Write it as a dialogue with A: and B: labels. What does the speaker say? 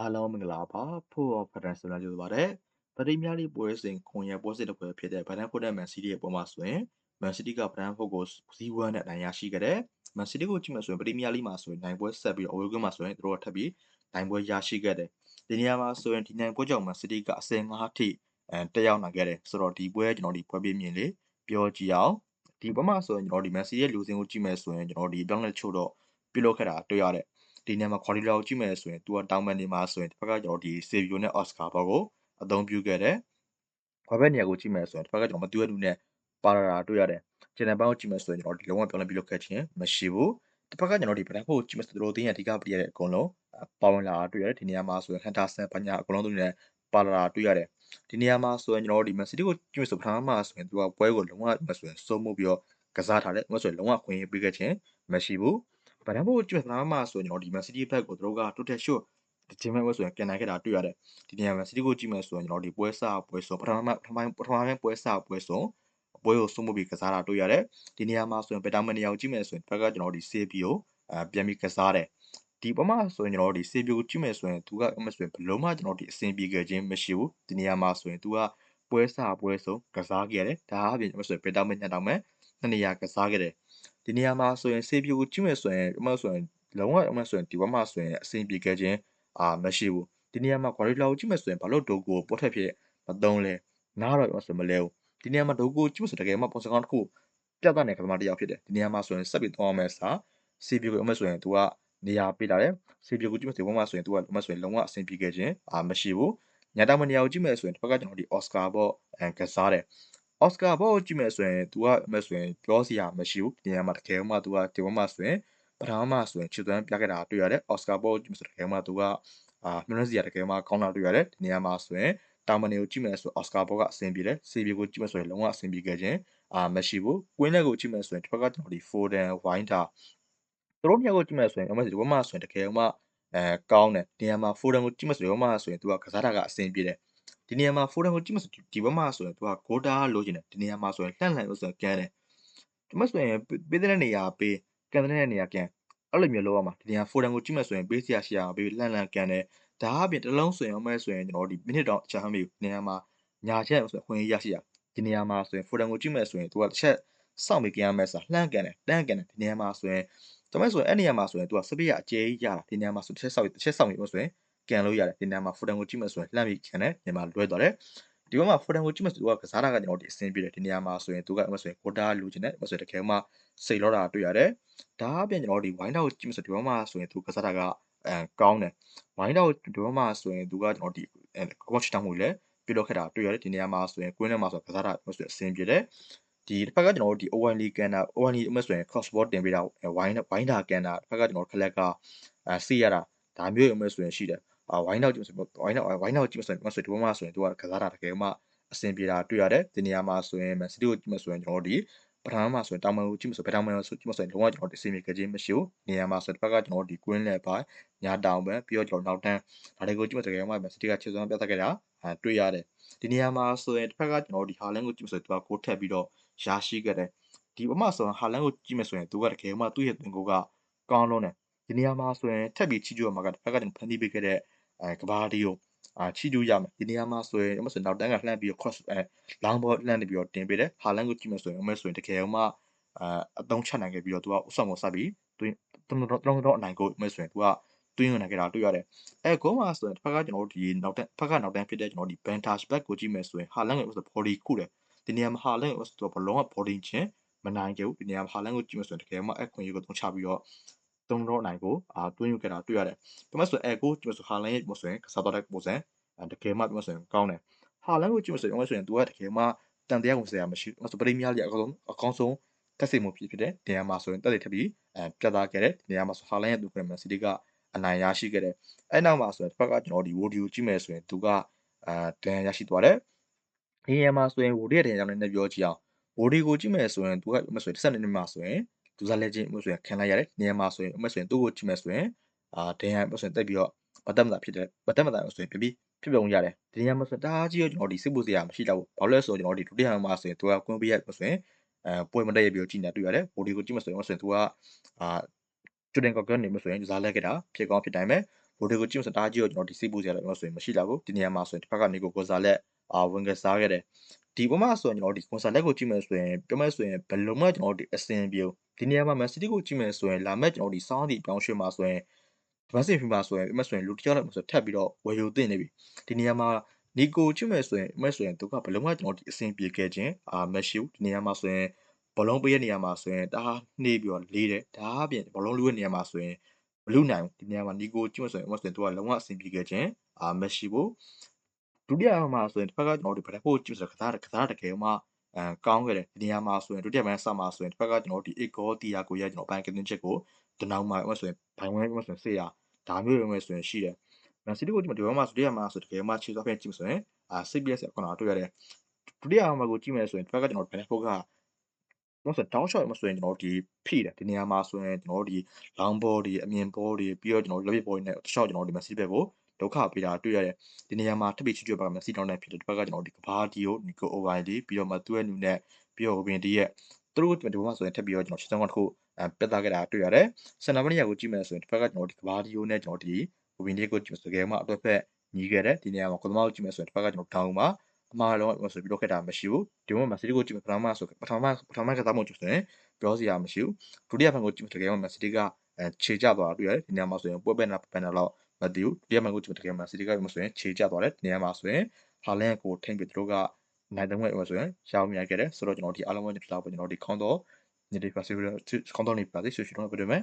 A: အားလုံးမင်္ဂလာပါဖို့ဖဒန်ဆလာကြိုပါတယ်ပရိမြားလေးပွဲစဉ်ခွန်ရပွဲစစ်တစ်ပွဲဖြစ်တဲ့ဗဒန်ဖို့တဲ့မန်စီးတီးရဲ့ပွဲမှာဆိုရင်မန်စီးတီးကဗဒန်ဖို့ကိုဇီဝမ်းနဲ့နိုင်ရရှိခဲ့တယ်မန်စီးတီးကိုကြည့်မှဆိုရင်ပရိမြားလေးမှာဆိုရင်နိုင်ပွဲဆက်ပြီးအဝေးကွင်းမှာဆိုရင်တို့ထပ်ပြီးနိုင်ပွဲရရှိခဲ့တယ်ဒီနေရာမှာဆိုရင်ဒီနိုင်ပွဲကြောင့်မန်စီးတီးကအစင်၅ထိအဲတက်ရောက်နိုင်ခဲ့တယ်ဆိုတော့ဒီပွဲကျွန်တော်ဒီပွဲပြမြင်လေးပြောကြည့်အောင်ဒီပွဲမှာဆိုရင်ကျွန်တော်ဒီမန်စီးရဲ့လူစင်ကိုကြည့်မယ်ဆိုရင်ကျွန်တော်ဒီပြောင်းလဲချို့တော့ပြုလုပ်ခဲ့တာတွေ့ရတယ် ဒီနေရာမှာ quality ကိုကြည့်မယ်ဆိုရင် သူကတောင်းပန်နေမှာဆိုရင်တစ်ဖက်ကကျွန်တော်ဒီ Savio နဲ့ Oscar ဘောကိုအသုံးပြုခဲ့တယ်။ဘာပဲနေရာကိုကြည့်မယ်ဆိုရင်တစ်ဖက်ကကျွန်တော်မတူရတူနဲ့ပါလာတာတွေ့ရတယ်။ကျန်တဲ့ဘက်ကိုကြည့်မယ်ဆိုရင်ကျွန်တော်ဒီလုံးဝပြောင်းလဲပြုလုပ်ခဲ့ခြင်းမရှိဘူး။တစ်ဖက်ကကျွန်တော်ဒီဗဒန်ဖို့ကြည့်မယ်ဆိုတော့တင်းရအဓိကပြရတဲ့အကုန်လုံးပါဝင်လာတာတွေ့ရတယ်ဒီနေရာမှာဆိုရင် Henderson ပညာအကုန်လုံးသူနဲ့ပါလာတာတွေ့ရတယ်။ဒီနေရာမှာဆိုရင်ကျွန်တော်ဒီ Man City ကိုကြည့်မယ်ဆိုပထမမှာဆိုရင်သူကပွဲကိုလုံးဝမဆိုရင်စိုးမှုပြီးတော့ကစားထားတယ်။မဆိုရင်လုံးဝခွင့်ရပေးခဲ့ခြင်းမရှိဘူး။ ဗဒန်ဖို့ကျွတ်နာမှာဆိုရင်ကျွန်တော်ဒီ Man City ဘက်ကိုသူတို့က total shot ဒီချိန်မဲ့ဆိုရင်ပြန်နိုင်ခဲ့တာတွေ့ရတယ်ဒီနေရာမှာ City ကိုကြည့်မယ်ဆိုရင်ကျွန်တော်ဒီပွဲစပွဲဆုံးပထမပထမပထမပိုင်းပွဲစပွဲဆုံးပွဲကိုဆုံးမပြီးကစားတာတွေ့ရတယ်ဒီနေရာမှာဆိုရင်ဘယ်တာမနေရာကိုကြည့်မယ်ဆိုရင်ဘက်ကကျွန်တော်ဒီ save ကိုအဲပြန်ပြီးကစားတယ်ဒီပမာဆိုရင်ကျွန်တော်ဒီ save ကိုကြည့်မယ်ဆိုရင်သူကအမဆိုရင်ဘလုံးမှကျွန်တော်ဒီအဆင်ပြေခဲ့ခြင်းမရှိဘူးဒီနေရာမှာဆိုရင်သူကပွဲစပွဲဆုံးကစားခဲ့ရတယ်ဒါအပြင်အမဆိုရင်ဘယ်တာမညတောင်မဲ့နှစ်နေရာကစားခဲ့တယ် ဒီနေရာမှာဆိုရင်ဆေးပြူကိုကြည့်မယ်ဆိုရင်အမှဆိုရင်လုံးဝအမှဆိုရင်ဒီဘက်မှာဆိုရင်အဆင်ပြေခဲ့ခြင်းအာမရှိဘူးဒီနေရာမှာ Guardiola ကိုကြည့်မယ်ဆိုရင်ဘာလို့ဒိုကိုပေါ်ထက်ဖြစ်မသုံးလဲနားတော့အမှဆိုမလဲဘူးဒီနေရာမှာဒိုကိုကြည့်မယ်ဆိုတကယ်မှပုံစံကောင်းတစ်ခုပြတ်သားနေကစားမတရားဖြစ်တယ်ဒီနေရာမှာဆိုရင်ဆက်ပြီးသွားအောင်မယ်စာဆေးပြူကိုအမှဆိုရင်သူကနေရာပေးလာတယ်ဆေးပြူကိုကြည့်မယ်ဆိုရင်ဘက်မှာဆိုရင်သူကအမှဆိုရင်လုံးဝအဆင်ပြေခဲ့ခြင်းအာမရှိဘူးညတာမနေရာကိုကြည့်မယ်ဆိုရင်တစ်ဖက်ကကျွန်တော်ဒီ Oscar ပေါ့အဲကစားတယ် အော်စကာဘောကိုကြည့်မယ်ဆိုရင် तू ကအမဲ့ဆိုရင်ပြောစရာမရှိဘူးဒီနေရာမှာတကယ်မှ तू ကဒီဘက်မှာဆိုရင်ပထမမှာဆိုရင်ခြေသွမ်းပြခဲ့တာတွေ့ရတယ်အော်စကာဘောကိုကြည့်မယ်ဆိုတကယ်မှ तू ကအာမျက်နှာစီရတကယ်မှကောင်းတာတွေ့ရတယ်ဒီနေရာမှာဆိုရင်တာမနီကိုကြည့်မယ်ဆိုအော်စကာဘောကအဆင်ပြေတယ်စီဘီကိုကြည့်မယ်ဆိုရင်လုံးဝအဆင်ပြေခဲ့ခြင်းအာမရှိဘူးကွင်းလက်ကိုကြည့်မယ်ဆိုရင်တစ်ဖက်ကကျွန်တော်ဒီ Foden Winder သူတို့နှစ်ယောက်ကိုကြည့်မယ်ဆိုရင်အမှဒီဘက်မှာဆိုရင်တကယ်မှအဲကောင်းတယ်ဒီနေရာမှာ Foden ကိုကြည့်မယ်ဆိုရင်ဒီဘက်မှာဆိုရင် तू ကကစားတာကအဆင်ပြေတယ် ဒီနေရာမှာ Foden ကိုကြည့်မှဆိုဒီဘက်မှာဆိုရင်သူကဂိုးတားလိုချင်တယ်ဒီနေရာမှာဆိုရင်လှန့်လှန်လို့ဆိုရင်ကန်တယ်ဒီမှာဆိုရင်ပေးတဲ့နေရာပေးကန်တဲ့နေရာကန်အဲ့လိုမျိုးလုပ်ရမှာဒီနေရာ Foden ကိုကြည့်မှဆိုရင်ပေးစရာရှိရပေးလှန့်လှန်ကန်တယ်ဒါအပြင်တလုံးဆိုရင်အမဲဆိုရင်ကျွန်တော်ဒီမိနစ်တော့အချမ်းမေးဒီနေရာမှာညာချက်ဆိုရင်ခွင့်ရရှိရဒီနေရာမှာဆိုရင် Foden ကိုကြည့်မှဆိုရင်သူကတစ်ချက်စောင့်ပြီးကန်ရမယ်ဆိုတာလှမ်းကန်တယ်လှမ်းကန်တယ်ဒီနေရာမှာဆိုရင်ဒါမဲ့ဆိုရင်အဲ့နေရာမှာဆိုရင်သူကစပစ်ရအကျဲကြီးရတာဒီနေရာမှာဆိုတစ်ချက်စောင့်တစ်ချက်စောင့်ပြီးဆိုရင် ကန်လို့ရတယ်ဒီနေရာမှာ Foden ကိုကြည့်မှဆိုရင်လှမ်းပြီးကန်တယ်ဒီမှာလွဲသွားတယ်ဒီဘက်မှာ Foden ကိုကြည့်မှဆိုသူကကစားတာကကျွန်တော်ဒီအဆင်ပြေတယ်ဒီနေရာမှာဆိုရင်သူကအမဆိုရင် quota လူချင်တယ်အမဆိုရင်တကယ်မှစိတ်လောတာတွေ့ရတယ်ဒါအပြင်ကျွန်တော်ဒီ wind out ကိုကြည့်မှဆိုဒီဘက်မှာဆိုရင်သူကစားတာကအဲကောင်းတယ် wind out ဒီဘက်မှာဆိုရင်သူကကျွန်တော်ဒီအဲ coach တောင်းမှုလည်းပြုလုပ်ခဲ့တာတွေ့ရတယ်ဒီနေရာမှာဆိုရင် queen ထဲမှာဆိုကစားတာအမဆိုရင်အဆင်ပြေတယ်ဒီတစ်ဖက်ကကျွန်တော်တို့ဒီ ONL ကန်တာ ONL အမဆိုရင် cross ball တင်ပေးတာဝိုင်းဝိုင်းတာကန်တာတစ်ဖက်ကကျွန်တော်ခလက်ကအဲစီရတာဒါမျိုးအမဆိုရင်ရှိတယ် အာဝိုင်းနောက်ကြည့်ဆိုဝိုင်းနောက်ဝိုင်းနောက်ကြည့်ဆိုရင်မဆိုဒီဘက်မှာဆိုရင်သူကကစားတာတကယ်မှအဆင်ပြေတာတွေ့ရတယ်ဒီနေရာမှာဆိုရင်မန်စီးတီးကိုကြည့်မဆိုရင်ကျွန်တော်တို့ဒီပထမမှာဆိုရင်တောင်မန်ကိုကြည့်မဆိုဘယ်တောင်မန်ကိုကြည့်မဆိုရင်လုံးဝကျွန်တော်ဒီအဆင်ပြေကြခြင်းမရှိဘူးနေရာမှာဆိုတစ်ဖက်ကကျွန်တော်တို့ဒီ queen လက်ပါညာတောင်ပဲပြီးတော့ကျွန်တော်နောက်တန်းဒါတွေကိုကြည့်မဆိုတကယ်မှမန်စီးတီးကခြေစွမ်းပြတ်သက်ခဲ့တာအဲတွေ့ရတယ်ဒီနေရာမှာဆိုရင်တစ်ဖက်ကကျွန်တော်တို့ဒီဟာလန်ကိုကြည့်မဆိုသူကကိုထက်ပြီးတော့ရရှိခဲ့တယ်ဒီပမာဆိုရင်ဟာလန်ကိုကြည့်မယ်ဆိုရင်သူကတကယ်မှသူ့ရဲ့တင်ကိုကကောင်းလုံးတယ်ဒီနေရာမှာဆိုရင်ထက်ပြီးချီကျူရမှာကတစ်ဖက်ကကျွန်တော်ဖန်တီးပေးခဲ့တဲ့ အဲကဘာဒီယိုအာချီကျူရမယ်ဒီနေရာမှာဆိုရင်အမဆိုနောက်တန်းကလှမ်းပြီးတော့ cross အဲ long ball လှမ်းနေပြီးတော့တင်ပေးတယ်ဟာလန်ကိုကြည့်မယ်ဆိုရင်အမဆိုရင်တကယ်မှအာအသုံးချနိုင်ခဲ့ပြီးတော့သူကဥဆောင်ကိုစပြီးတွင်းတုံးတော့တုံးတော့အနိုင်ကိုအမဆိုရင်သူကတွင်းဝင်နိုင်ခဲ့တာတွေ့ရတယ်အဲဂိုးမှာဆိုရင်တစ်ဖက်ကကျွန်တော်တို့ဒီနောက်တန်းဖက်ကနောက်တန်းဖြစ်တဲ့ကျွန်တော်ဒီ Vantage back ကိုကြည့်မယ်ဆိုရင်ဟာလန်ရဲ့ body ခုတယ်ဒီနေရာမှာဟာလန်ရဲ့ဆိုတော့ဘလုံးက body ချင်းမနိုင်ခဲ့ဘူးဒီနေရာမှာဟာလန်ကိုကြည့်မယ်ဆိုရင်တကယ်မှအခွင့်အရေးကိုသုံးချပြီးတော့ သုံးတော့နိုင်ကိုအာတွင်းယူခဲ့တာတွေ့ရတယ်။ဒီမှာဆိုအဲကိုကြည့်မယ်ဆိုဟာလန်ရဲ့ပုံစံကစားတော့တဲ့ပုံစံတကယ်မှပြောဆိုရင်ကောင်းတယ်။ဟာလန်ကိုကြည့်မယ်ဆိုရင်ဆိုရင်သူကတကယ်မှတန်တရားကိုစရာမရှိဘူး။ဆိုပရိမီယာလိအကောင်းဆုံးအကောင်းဆုံးတက်စီမှုဖြစ်ဖြစ်တဲ့နေရာမှာဆိုရင်တက်လေထပ်ပြီးအဲပြတ်သားခဲ့တဲ့နေရာမှာဆိုဟာလန်ရဲ့သူကမန်စီတီကအနိုင်ရရှိခဲ့တယ်။အဲနောက်မှာဆိုရင်တစ်ဖက်ကကျွန်တော်ဒီဝိုဒီကိုကြည့်မယ်ဆိုရင်သူကအာတန်ရရှိသွားတယ်။ဒီနေရာမှာဆိုရင်ဝိုဒီရဲ့တန်ကြောင့်လည်းပြောကြည့်အောင်ဝိုဒီကိုကြည့်မယ်ဆိုရင်သူကမဆိုရင်12နှစ်မှာဆိုရင် သူစားလက်ချင်းမဆိုရင်ခံလိုက်ရတယ်။နေရာမှာဆိုရင်မဆိုရင်သူ့ကိုကြည့်မယ်ဆိုရင်အာဒန်ရမဆိုရင်တက်ပြီးတော့မတက်မတာဖြစ်တယ်။မတက်မတာဆိုရင်ပြပြီးဖြစ်ပုံရတယ်။ဒီနေရာမှာဆိုတအားကြီးရောကျွန်တော်ဒီစစ်ဖို့စရာမရှိတော့ဘူး။ဘာလို့လဲဆိုတော့ကျွန်တော်ဒီဒုတိယမှာဆိုရင်သူကကွင်းပေးရဆိုရင်အဲပွဲမတက်ရပြီးတော့ကြည့်နေတွေ့ရတယ်။ဘိုဒီကိုကြည့်မယ်ဆိုရင်ဆိုရင်သူကအာကျွတ်တင်ကော့ကနေမဆိုရင်ဇားလက်ခဲ့တာဖြစ်ကောင်းဖြစ်တိုင်းပဲဗိုလ်တွေကိုကြည့်မယ်ဆိုရင်တအားကြီးတော့ကျွန်တော်ဒီစိတ်ပူစရာလည်းဆိုရင်မရှိတော့ဘူးဒီနေရာမှာဆိုရင်တစ်ဖက်ကနေကိုကိုစားလက် အာဝင်ကစားခဲ့တယ်ဒီပေါ်မှာဆိုရင်ကျွန်တော်ဒီကွန်ဆာလက်ကိုကြည့်မယ်ဆိုရင်ပြောမယ်ဆိုရင်ဘယ်လုံးမှကျွန်တော်ဒီအစင်ပြေဒီနေရာမှာ Man City ကိုကြည့်မယ်ဆိုရင်လာမဲ့ကျွန်တော်ဒီစောင်းဒီပြောင်းရွှေ့မှာဆိုရင်ဒီမက်ဆီဖီမှာဆိုရင်ပြောမယ်ဆိုရင်လူတစ်ယောက်လည်းဆိုထပ်ပြီးတော့ဝယ်ယူတင်နေပြီဒီနေရာမှာနီကိုကြည့်မယ်ဆိုရင်အမဲဆိုရင်သူကဘယ်လုံးမှကျွန်တော်ဒီအစင်ပြေခဲ့ခြင်းအာမရှိဘူးဒီနေရာမှာဆိုရင်ဘလုံးပေးတဲ့နေရာမှာဆိုရင်တအားနှေးပြီးတော့လေးတယ်ဒါအပြင်ဘလုံးလူတဲ့နေရာမှာဆိုရင်မလူနိုင်ဘူးဒီနေရာမှာနီကိုကြည့်မယ်ဆိုရင်အမဲဆိုရင်သူကလုံးဝအစင်ပြေခဲ့ခြင်းအာမရှိဘူး ဒုတိယမှာဆိုရင်တစ်ဖက်ကကျွန်တော်တို့ဘယ်ဖို့ကြည့်ဆိုကစားကစားတကယ်မှအဲကောင်းခဲ့တယ်ဒီနေရာမှာဆိုရင်ဒုတိယပိုင်းစမှာဆိုရင်တစ်ဖက်ကကျွန်တော်ဒီအကောတီယာကိုရကျွန်တော်ပိုင်းကတင်းချက်ကိုတနောင်မှာအမဲဆိုရင်ဘိုင်ဝဲအမဲဆိုရင်စေးရဒါမျိုးတွေအမဲဆိုရင်ရှိတယ်မန်စီးတီးကိုဒီမှာဒီဘက်မှာဆိုဒုတိယမှာဆိုတကယ်မှခြေစွားဖက်ကြည့်ဆိုရင်အာစိတ်ပြည့်စရာခုနကတွေ့ရတယ်ဒုတိယမှာကိုကြည့်မယ်ဆိုရင်တစ်ဖက်ကကျွန်တော်ဘယ်ဖို့ကတော့ဆိုတောင်းရှော့မှာဆိုရင်ကျွန်တော်ဒီဖိတယ်ဒီနေရာမှာဆိုရင်ကျွန်တော်ဒီ long ball တွေအမြင် ball တွေပြီးတော့ကျွန်တော်လက်ပစ် ball တွေနဲ့တခြားကျွန်တော်ဒီ Messi ဘက်ကို ဒုက္ခပေးတာတွေ့ရတယ်ဒီနေရာမှာထပ်ပြီးချွတ်ချွတ်ပါ Messi တောင်းနေဖြစ်တယ်ဒီဘက်ကကျွန်တော်ဒီကဘာဒီယိုနီကိုအိုဝိုင်ဒီပြီးတော့မှသူ့ရဲ့နူနဲ့ပြီးတော့ဟိုပင်ဒီရဲ့သူတို့ဒီဘက်မှာဆိုရင်ထပ်ပြီးတော့ကျွန်တော်ရှင်းစမ်းကောင်းတစ်ခုအဲပြတ်သားခဲ့တာတွေ့ရတယ်စင်နာမနီယာကိုကြည့်မယ်ဆိုရင်ဒီဘက်ကကျွန်တော်ဒီကဘာဒီယိုနဲ့ကျွန်တော်ဒီဟိုပင်ဒီကိုကြည့်မယ်ဆိုကြဲမှာအတွက်ဖက်ညီခဲ့တယ်ဒီနေရာမှာကိုသမားကိုကြည့်မယ်ဆိုရင်ဒီဘက်ကကျွန်တော်တောင်းမှာအမှားလုံးဆိုပြီးတော့ခဲ့တာမရှိဘူးဒီမှာ Messi ကိုကြည့်မယ်ပထမဆိုပထမပထမကစားမှုကြည့်ဆိုရင်ပြောစရာမရှိဘူးဒုတိယဖန်ကိုကြည့်တကယ်မှ Messi ကအဲခြေကျသွားတာတွေ့ရတယ်ဒီနေရာမှာဆိုရင်ပွဲပဲနာပဲနာတော့ မသိဘူးဒုတိယဖန်ကိုကြည့်တကယ်မှ Messi ကဆိုရင်ခြေကျသွားတယ်ဒီနေရာမှာဆိုရင်ဟာလန်ကိုထိမ့်ပြီးသူတို့ကနိုင်တဲ့ဝဲဆိုရင်ရှောင်းမြခဲ့တယ်ဆိုတော့ကျွန်တော်ဒီအားလုံးဝဲဒီလောက်ပဲကျွန်တော်ဒီခေါင်းတော့ညဒီပါစီခေါင်းတော့နေပါသေးဆွေးဆွေးတော့ပြတယ်မယ်